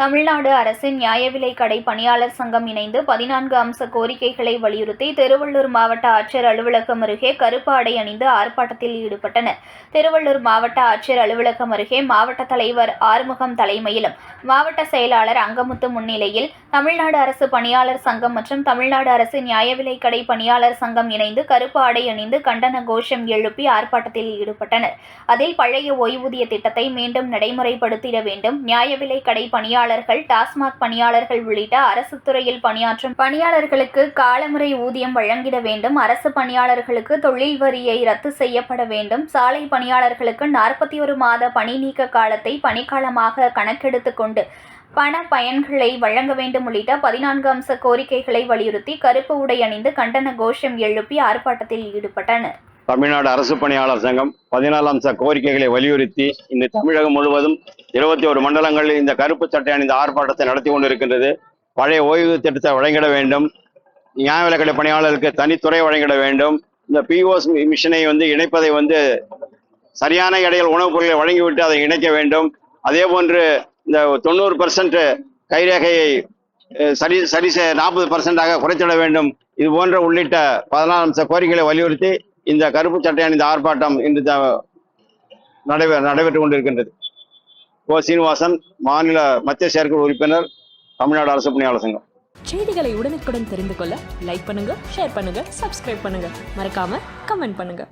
தமிழ்நாடு அரசின் நியாய விலை கடை பணியாளர் சங்கம் இணைந்து பதினான்கு அம்ச கோரிக்கைகளை வலியுறுத்தி திருவள்ளூர் மாவட்ட ஆட்சியர் அலுவலகம் அருகே கருப்பு ஆடை அணிந்து ஆர்ப்பாட்டத்தில் ஈடுபட்டனர். திருவள்ளூர் மாவட்ட ஆட்சியர் அலுவலகம் அருகே மாவட்ட தலைவர் ஆறுமுகம் தலைமையிலும் மாவட்ட செயலாளர் அங்கமுத்து முன்னிலையில் தமிழ்நாடு அரசு பணியாளர் சங்கம் மற்றும் தமிழ்நாடு அரசு நியாய விலைக் கடை பணியாளர் சங்கம் இணைந்து கருப்பு ஆடை அணிந்து கண்டன கோஷம் எழுப்பி ஆர்ப்பாட்டத்தில் ஈடுபட்டனர். அதில் பழைய ஓய்வூதிய திட்டத்தை மீண்டும் நடைமுறைப்படுத்திட வேண்டும். நியாய விலைக் கடை பணியாளர்கள் டாஸ்மாக் பணியாளர்கள் உள்ளிட்ட அரசு துறையில் பணியாற்றும் பணியாளர்களுக்கு காலமுறை ஊதியம் வழங்கிட வேண்டும். அரசு பணியாளர்களுக்கு தொழில் வரியை ரத்து செய்யப்பட வேண்டும். சாலை பணியாளர்களுக்கு நாற்பத்தி ஒரு மாத பணி நீக்க காலத்தை பணிக்காலமாக கணக்கெடுத்து கொண்டு பண பயன்களை வழங்க வேண்டும் உள்ளிட்ட பதினான்கு அம்ச கோரிக்கைகளை வலியுறுத்தி கருப்பு உடை அணிந்து கண்டன கோஷம் எழுப்பி ஆர்ப்பாட்டத்தில் ஈடுபட்டனர். தமிழ்நாடு அரசு பணியாளர் சங்கம் பதினாலு அம்ச கோரிக்கைகளை வலியுறுத்தி இன்று தமிழகம் முழுவதும் இருபத்தி ஒரு மண்டலங்களில் இந்த கருப்பு சட்டை அணிந்த ஆர்ப்பாட்டத்தை நடத்தி கொண்டிருக்கின்றது. பழைய ஓய்வு திட்டத்தை வழங்கிட வேண்டும். நியாய விலக்கடை பணியாளர்களுக்கு தனித்துறை வழங்கிட வேண்டும். இந்த பிஓஸ் மிஷனை வந்து இணைப்பதை வந்து சரியான இடையில் உணவுப் பொருட்களை வழங்கிவிட்டு அதை இணைக்க வேண்டும். அதே போன்று இந்த தொண்ணூறு பர்சன்ட் கைரேகையை சரி சரி சரி நாற்பது பர்சன்டாக குறைத்திட வேண்டும். இது போன்ற உள்ளிட்ட பதினாலு அம்ச கோரிக்கைகளை வலியுறுத்தி இந்த கருப்பு சட்டை அணிந்த ஆர்ப்பாட்டம் இன்று த- நடைபெ நடைபெற்றுக் கொண்டிருக்கின்றது. ஓ. சீனிவாசன் மாநில மத்திய செயற்குழு உறுப்பினர் தமிழ்நாடு அரசு பணியாளர் சங்கம். செய்திகளை உடனுக்குடன் தெரிந்து கொள்ள லைக் பண்ணுங்க ஷேர் பண்ணுங்க சப்ஸ்கிரைப் பண்ணுங்க. மறக்காம கமெண்ட் பண்ணுங்க.